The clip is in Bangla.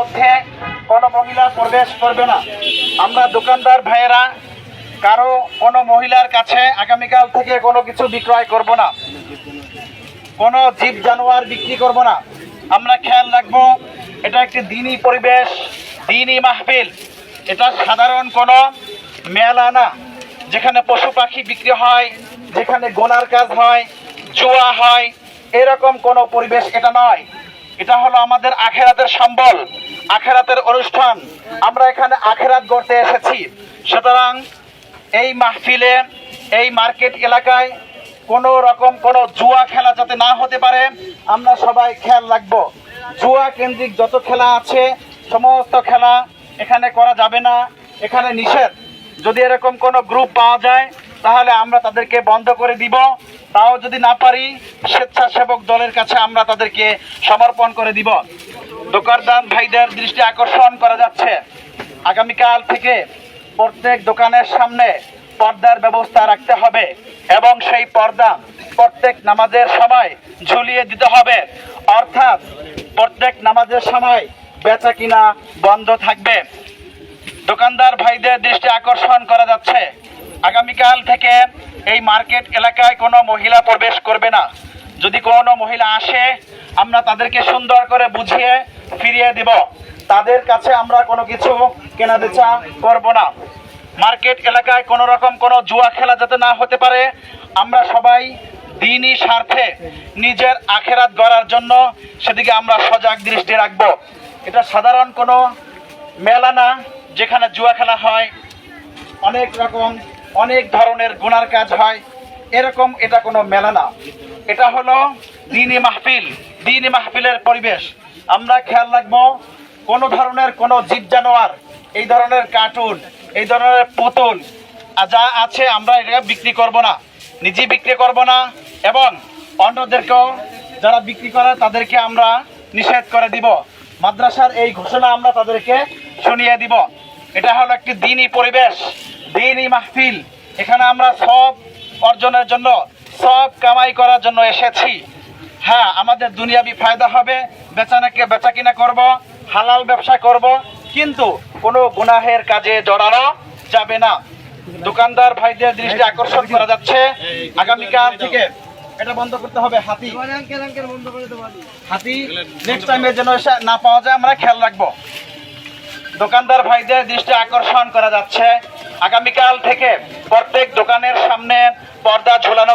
মধ্যে কোনো মহিলা প্রবেশ করবে না। আমরা দোকানদার ভাইয়েরা, কারও কোনো মহিলার কাছে আগামীকাল থেকে কোনো কিছু বিক্রয় করব না। কোনো জীব জানোয়ার বিক্রি করব না। আমরা খেয়াল রাখব, এটা একটি দিনই পরিবেশ, দিনই মাহফিল। এটা সাধারণ কোনো মেলা না, যেখানে পশু পাখি বিক্রি হয়, যেখানে গোনার কাজ হয়, জুয়া হয়, এরকম কোনো পরিবেশ এটা নয়। এটা হলো আমাদের আখেরাতের সম্বল। আখেরাতের অনুষ্ঠান। আমরা এখানে আখেরাত গড়তে এসেছি। সুতরাং এই মাহফিলে, এই মার্কেট এলাকায় কোনো রকম কোনো জুয়া খেলা যাতে না হতে পারে, আমরা সবাই খেয়াল রাখব। জুয়া কেন্দ্রিক যত খেলা আছে, সমস্ত খেলা এখানে করা যাবে না। এখানে নিষেধ। যদি এরকম কোনো গ্রুপ পাওয়া যায়, তাহলে আমরা তাদেরকে বন্ধ করে দিব। তাও যদি না পারি, স্বেচ্ছাসেবক দলের কাছে আমরা তাদেরকে সমর্পণ করে দিব। দোকানদার ভাইদের দৃষ্টি আকর্ষণ করা যাচ্ছে। আগামীকাল থেকে প্রত্যেক দোকানের সামনে পর্দার ব্যবস্থা রাখতে হবে এবং সেই পর্দা প্রত্যেক নামাজের সময় ঝুলিয়ে দিতে হবে। অর্থাৎ প্রত্যেক নামাজের সময় বেচা কিনা বন্ধ থাকবে। দোকানদার ভাইদের দৃষ্টি আকর্ষণ করা যাচ্ছে। আগামীকাল থেকে এই মার্কেট এলাকায় কোনো মহিলা প্রবেশ করবে না। যদি কোনো মহিলা আসে, আমরা তাদেরকে সুন্দর করে বুঝিয়ে ফিরিয়ে দিব। তাদের কাছে আমরা কোনো কিছু কেনা বেচা করব না। মার্কেট এলাকায় কোনো রকম কোনো জুয়া খেলা যাতে না হতে পারে, আমরা সবাই দিনই স্বার্থে নিজের আখেরাত গড়ার জন্য সেদিকে আমরা সজাগ দৃষ্টি রাখব। এটা সাধারণ কোনো মেলা না, যেখানে জুয়া খেলা হয়। অনেক রকম, অনেক ধরনের গুনার কাজ হয়। এরকম এটা কোনো মেলা না। এটা হলো দিনই মাহফিল। দিনী মাহফিলের পরিবেশ। আমরা খেয়াল রাখব, কোনো ধরনের কোনো জীব জানোয়ার, এই ধরনের কার্টুন, এই ধরনের পুতুল যা আছে আমরা এটা বিক্রি করব না। নিজে বিক্রি করব না, এবং অন্যদেরকেও যারা বিক্রি করে তাদেরকে আমরা নিষেধ করে দিব। মাদ্রাসার এই ঘোষণা আমরা তাদেরকে শুনিয়ে দিব। এটা হলো একটি দিনই পরিবেশ দিনই মাহফিল। এখানে আমরা সব অর্জনের জন্য, সব কামাই করার জন্য এসেছি। হ্যাঁ আমাদের দুনিয়াবি ফায়দা হবে, বেচানাকে বেচা কিনা করব, হালাল ব্যবসা করব, কিন্তু কোনো গুনাহের কাজে জড়ানো যাবে না। দোকানদার ভাইদের দৃষ্টি আকর্ষণ করা যাচ্ছে। আগামীকাল থেকে এটা বন্ধ করতে হবে, হাতি। হাতি নেক্সট টাইমে যেন না পাওয়া যায়, আমরা খেয়াল রাখব। দোকানদার ভাইদের দৃষ্টি আকর্ষণ করা যাচ্ছে। আগামীকাল থেকে প্রত্যেক দোকানের সামনে পর্দা ঝোলানো